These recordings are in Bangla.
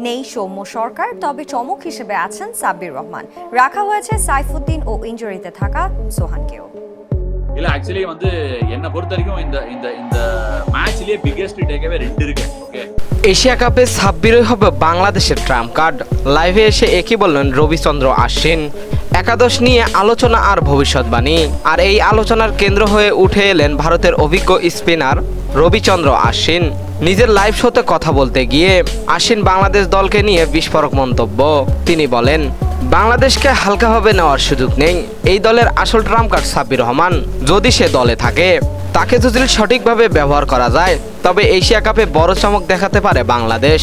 নেই সৌম্য সরকার তবে চমক হিসেবে আছেন সাব্বির রহমান রাখা হয়েছে সাইফুদ্দিন ও ইনজুরিতে থাকা সোহানকেও இல்ல ஆக்சுவலி வந்து என்னை பொறுத்த வரைக்கும் இந்த இந்த இந்த மேட்ச்லயே பிக்கெஸ்ட் டேக்அவே ரெண்டு இருக்கு ஓகே এশিয়া কাপে ছাব্বিরই হবে বাংলাদেশের ট্রাম্প কার্ড লাইভে এসে একই বললেন রবিচন্দ্র আশ্বিন একাদশ নিয়ে আলোচনা আর ভবিষ্যৎবাণী আর এই আলোচনার কেন্দ্র হয়ে উঠে এলেন ভারতের অভিজ্ঞ স্পিনার রবিচন্দ্র আশ্বিন নিজের লাইভ শোতে কথা বলতে গিয়ে আশ্বিন বাংলাদেশ দলকে নিয়ে বিস্ফোরক মন্তব্য। তিনি বলেন, বাংলাদেশকে হালকাভাবে নেওয়ার সুযোগ নেই, এই দলের আসল ট্রাম্প কার্ড সাব্বির রহমান। যদি সে দলে থাকে, তাকে যদি সঠিকভাবে ব্যবহার করা যায়, তবে এশিয়া কাপে বড় চমক দেখাতে পারে বাংলাদেশ।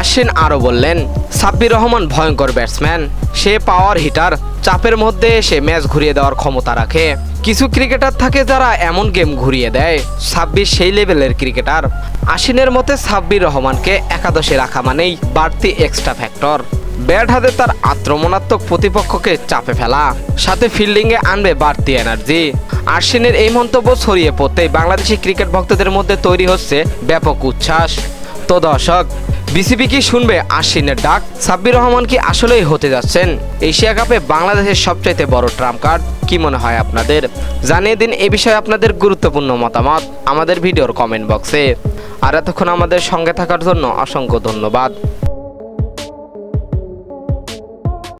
আশ্বিন আরও বললেন, সাব্বির রহমান ভয়ঙ্কর ব্যাটসম্যান সে পাওয়ার হিটার চাপের মধ্যে এসে ম্যাচ ঘুরিয়ে দেওয়ার ক্ষমতা রাখে। কিছু ক্রিকেটার থাকে যারা এমন গেম ঘুরিয়ে দেয় সাব্বির সেই লেভেলের ক্রিকেটার। আশ্বিনের মতে সাব্বির রহমানকে একাদশে রাখা মানেই বাড়তি এক্সট্রা ফ্যাক্টর ব্যাট হাতে তার আক্রমণাত্মক প্রতিপক্ষকে চাপে ফেলা, সাথে ফিল্ডিংয়ে আনবে বাড়তি এনার্জি আশ্বিনের এই মন্তব্য ছড়িয়ে পড়তেই বাংলাদেশি ক্রিকেট ভক্তদের মধ্যে তৈরি হচ্ছে ব্যাপক উচ্ছ্বাস। তো দর্শক বিসিবি কি শুনবে আশ্বিনের ডাক? সাব্বির রহমান কি আসলেই হতে যাচ্ছেন? এশিয়া কাপে বাংলাদেশের সবচাইতে বড় ট্রাম্প কার্ড, কি মনে হয় আপনাদের? জানিয়ে দিন এ বিষয়ে আপনাদের গুরুত্বপূর্ণ মতামত আমাদের ভিডিওর কমেন্ট বক্সে। আর এতক্ষণ আমাদের সঙ্গে থাকার জন্য অসংখ্য ধন্যবাদ।